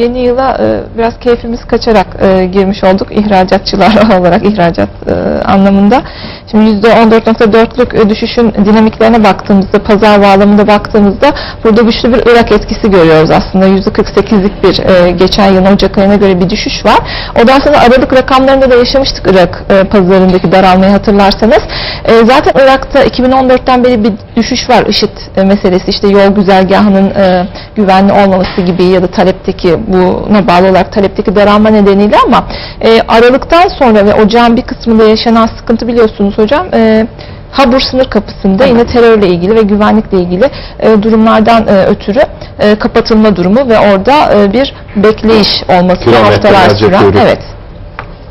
Yeni yıla e, biraz keyfimiz kaçarak e, girmiş olduk ihracatçılar olarak ihracat e, anlamında. Şimdi %14.4'lük e, düşüşün dinamiklerine baktığımızda, pazar bağlamında baktığımızda burada güçlü bir Irak etkisi görüyoruz aslında. %48'lik bir geçen yılın Ocak ayına göre bir düşüş var. O da aslında Aralık rakamlarında da yaşamıştık Irak e, pazarındaki daralmayı hatırlarsanız. E, zaten Irak'ta 2014'ten beri bir düşüş var IŞİD e, meselesi. işte yol güzergahının e, güvenli olmaması gibi ya da talepteki buna bağlı olarak talepteki daralma nedeniyle ama e, Aralık'tan sonra ve ocağın bir kısmında yaşanan sıkıntı biliyorsunuz hocam e, Habur sınır kapısında yine terörle ilgili ve güvenlikle ilgili e, durumlardan e, ötürü e, kapatılma durumu ve orada e, bir bekleyiş olması haftalar süren. Evet.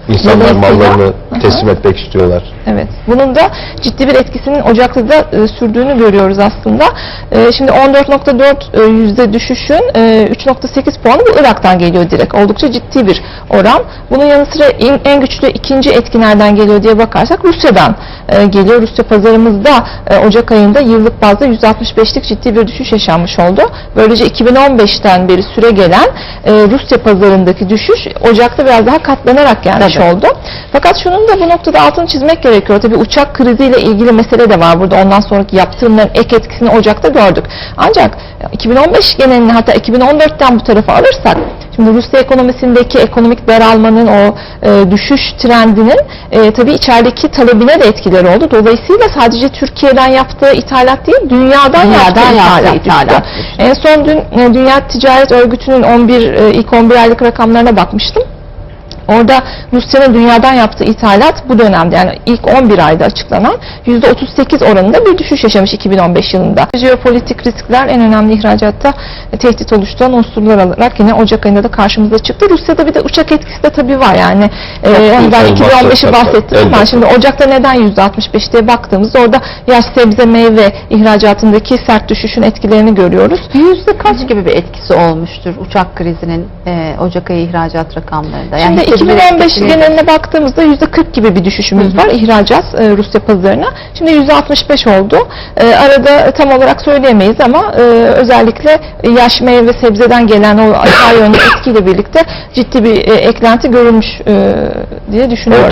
İnsanlar mallarını. Teslim etmek istiyorlar. Evet. Bunun da ciddi bir etkisinin Ocak'ta da e, sürdüğünü görüyoruz aslında. E, şimdi 14.4 e, yüzde düşüşün e, 3.8 puanı bu Irak'tan geliyor direkt. Oldukça ciddi bir oran. Bunun yanı sıra en, en güçlü ikinci etki nereden geliyor diye bakarsak Rusya'dan e, geliyor. Rusya pazarımızda e, Ocak ayında yıllık bazda 165'lik ciddi bir düşüş yaşanmış oldu. Böylece 2015'ten beri süre gelen e, Rusya pazarındaki düşüş Ocak'ta biraz daha katlanarak gelmiş Tabii. oldu. Fakat şunun da bu noktada altını çizmek gerekiyor. Tabii uçak kriziyle ilgili mesele de var burada. Ondan sonraki yaptırımların ek etkisini Ocak'ta gördük. Ancak 2015 genelini hatta 2014'ten bu tarafa alırsak Şimdi Rusya ekonomisindeki ekonomik daralmanın o e, düşüş trendinin e, tabii içerideki talebine de etkileri oldu. Dolayısıyla sadece Türkiye'den yaptığı ithalat değil, dünyadan, Dünyadan yaptığı yaptığı ithalat, ithalat. En son dün e, Dünya Ticaret Örgütü'nün 11 e, ilk 11 aylık rakamlarına bakmıştım. Orada Rusya'nın dünyadan yaptığı ithalat bu dönemde yani ilk 11 ayda açıklanan %38 oranında bir düşüş yaşamış 2015 yılında. Jeopolitik riskler en önemli ihracatta tehdit oluşturan unsurlar olarak yine Ocak ayında da karşımıza çıktı. Rusya'da bir de uçak etkisi de tabii var yani. E, hani ben Olmazsa 2015'i tabii, bahsettim ama şimdi Ocak'ta neden %65 diye baktığımızda orada yaş sebze meyve ihracatındaki sert düşüşün etkilerini görüyoruz. Yüzde kaç gibi bir etkisi olmuştur uçak krizinin e, Ocak ayı ihracat rakamlarında? Şimdi hissedilir 2015 etkisi geneline baktığımızda %40 gibi bir düşüşümüz Hı hı. var ihracat e, Rusya pazarına. Şimdi %65 oldu. E, arada tam olarak söyleyemeyiz ama e, özellikle yaş meyve sebzeden gelen o yönlü etkiyle birlikte ciddi bir e, eklenti görülmüş e, diye düşünüyorum.